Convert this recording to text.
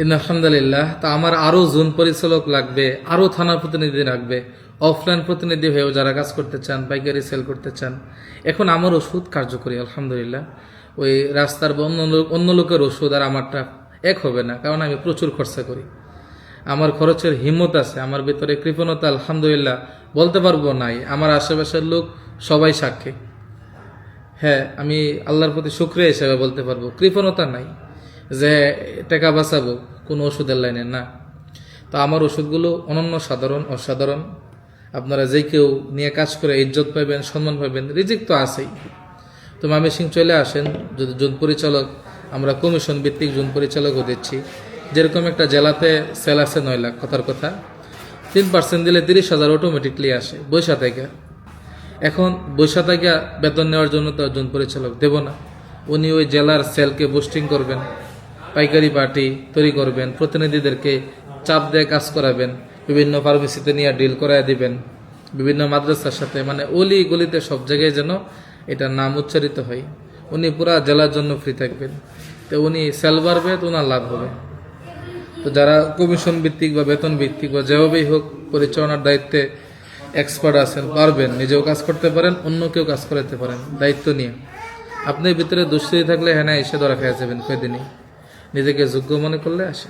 আলহামদুলিল্লাহ, তা আমার আরও জোন পরিচালক লাগবে আরও থানা প্রতিনিধি লাগবে, অফলাইন প্রতিনিধি হয়েও যারা কাজ করতে চান, পাইকারি সেল করতে চান, এখন আমার ওষুধ কার্যকরী, আলহামদুলিল্লাহ। ওই রাস্তার বা অন্য অন্য লোকের ওষুধ আর আমারটা এক হবে না, কারণ আমি প্রচুর খরচা করি। আমার খরচের হিম্মত আছে, আমার ভিতরে কৃপণতা, আলহামদুলিল্লাহ, বলতে পারব নাই, আমার আশেপাশের লোক সবাই সাক্ষী। হ্যাঁ আমি আল্লাহর প্রতি শুক্রিয়া হিসেবে বলতে পারব, কৃপণতা নাই। যে টাকা বাঁচাবো, কোনো ওষুধের লাইনে, না। তো আমার ওষুধগুলো অনন্য সাধারণ, অসাধারণ। আপনারা যে কেউ নিয়ে কাজ করে ইজ্জত পাবেন সম্মান পাবেন রিজিক তো আছেই। তো সিং চলে আসেন, যদি জোন পরিচালক, আমরা কমিশন ভিত্তিক জোন পরিচালকও দিচ্ছি। যেরকম একটা জেলাতে সেল আছে নয় লাখ, কথার কথা। তিন পার্সেন্ট দিলে তিরিশ হাজার অটোমেটিকলি আসে, বৈশা থেকে। এখন বৈশা থেকে বেতন নেওয়ার জন্য তো একজন পরিচালক দেব না। উনি ওই জেলার সেলকে বুস্টিং করবেন। পাইকারি পার্টি তৈরি করবেন, প্রতিনিধিদেরকে চাপ দিয়ে কাজ করাবেন, বিভিন্ন ফার্মেসিতে নিয়ে ডিল করায় দিবেন, বিভিন্ন মাদ্রাসার সাথে মানে অলি গলিতে সব জায়গায় যেন এটার নাম উচ্চারিত হয়। উনি পুরা জেলার জন্য ফ্রি থাকবেন। তো উনি সেল বাড়বে, তো ওনার লাভ হবে। তো যারা কমিশন ভিত্তিক বা বেতন ভিত্তিক বা যেভাবেই হোক পরিচালনার দায়িত্বে এক্সপার্ট আছেন, পারবেন, নিজেও কাজ করতে পারেন, অন্য কেউ কাজ করাতে পারেন, দায়িত্ব নিয়ে। আপনার ভিতরে দুশ্চিতি থাকলে হ্যাঁ এসে ধরা খেয়ে যাবেন কয়েকদিনই নিজেকে যোগ্য মনে করলে আসে।